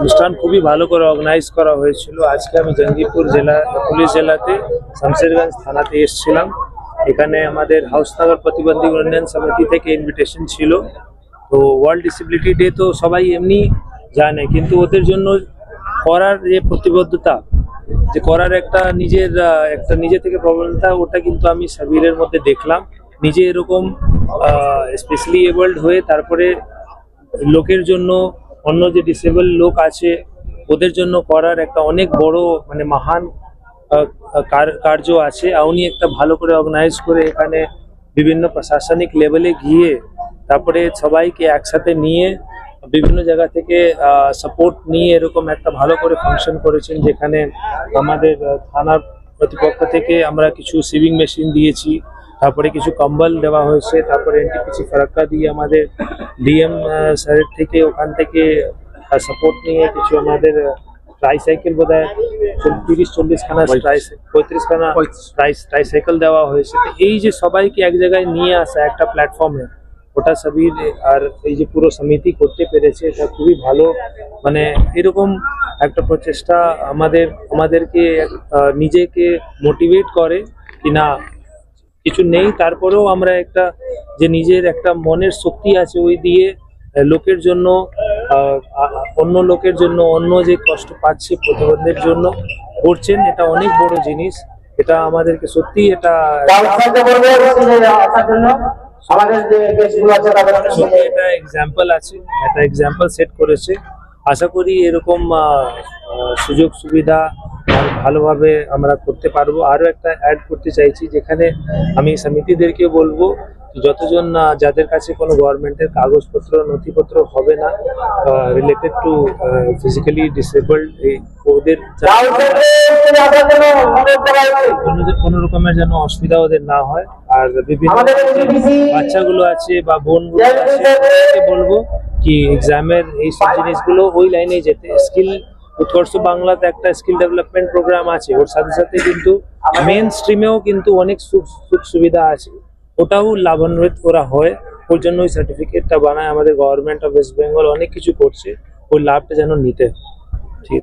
অনুষ্ঠান খুবই ভালো করে অর্গানাইজ করা হয়েছিল। আজকে আমি জঙ্গিপুর জেলা, পুলিশ জেলাতে শামশেরগঞ্জ থানাতে এসেছিলাম। এখানে আমাদের হাউস হাউসনগর প্রতিবন্ধী উন্নয়ন সমিতি থেকে ইনভিটেশন ছিল। তো ওয়ার্ল্ড ডিসেবিলিটি ডে তো সবাই এমনি জানে, কিন্তু ওদের জন্য করার যে প্রতিবদ্ধতা, যে করার একটা নিজের একটা নিজে থেকে প্রবণতা ওটা কিন্তু আমি সাবিরের মধ্যে দেখলাম। নিজে এরকম স্পেশালি এবল্ড হয়ে তারপরে লোকের জন্য অন্য যে ডিসেবল লোক আছে, ওদের জন্য করার একটা অনেক বড় মানে মহান কার্য আছে। উনি একটা ভালো করে অর্গানাইজ করে এখানে বিভিন্ন প্রশাসনিক লেভেলে গিয়ে তারপরে সবাইকে একসাথে নিয়ে বিভিন্ন জায়গা থেকে সাপোর্ট নিয়ে এরকম একটা ভালো করে ফাংশন করেছেন, যেখানে আমাদের থানার প্রতিপক্ষ থেকে আমরা কিছু সিভিং মেশিন দিয়েছি। তারপরে কিছু কম্বল দেওয়া হয়েছে তারপরে এনটিপিসি ফারাক্কা দিয়ে আমাদের ডিএম স্যারের থেকে ওখান থেকে সাপোর্ট নিয়ে কিছু আমাদের ট্রাইসাইকেল বোধ হয় তিরিশ চল্লিশ খানা পঁয়ত্রিশ। খানা ট্রাইসাইকেল দেওয়া হয়েছে। তো এই যে সবাইকে এক জায়গায় নিয়ে আসা একটা প্ল্যাটফর্মে ওটা সবির আর এই যে পুরো সমিতি করতে পেরেছে এটা খুবই ভালো। মানে এরকম একটা প্রচেষ্টা আমাদের আমাদেরকে নিজেকে মোটিভেট করে কি না কিছু নেই। তারপরেও আমরা একটা যে নিজের একটা মনের শক্তি আছে ওই দিয়ে লোকের জন্য অন্য লোকের জন্য অন্য যে কষ্ট পাচ্ছে প্রতিবন্ধের জন্য করছেন এটা অনেক বড় জিনিস। এটা আমাদেরকে সত্যি এটা সত্যি এটা এক্সাম্পল আছে একটা এক্সাম্পল সেট করেছে। আশা করি এরকম সুযোগ সুবিধা ভালোভাবে আমরা করতে পারব। আরও একটা অ্যাড করতে চাইছি যেখানে আমি সমিতিদেরকে বলব যতজন যাদের কাছে কোনো গভর্নমেন্টের কাগজপত্র নথিপত্র হবে না রিলেটেড টু ফিজিক্যালি ডিসেবলড ওদের কোনো রকমের যেন অসুবিধা ওদের না হয়। আর বিভিন্ন বাচ্চাগুলো আছে বা বোনগুলো আছে বলব কি এক্সামের এই সব জিনিসগুলো ওই লাইনে যেতে। স্কিল উৎকর্ষ বাংলাতে একটা স্কিল ডেভেলপমেন্ট প্রোগ্রাম আছে। ওর সাথে সাথে কিন্তু মেন স্ট্রিমেও কিন্তু অনেক সুখ সুখ সুবিধা আছে। ওটাও লাভান্বিত করা হয়। ওর জন্য ওই সার্টিফিকেটটা বানায়। আমাদের গভর্নমেন্ট অফ ওয়েস্ট বেঙ্গল অনেক কিছু করছে। ওই লাভটা যেন নিতে হয়।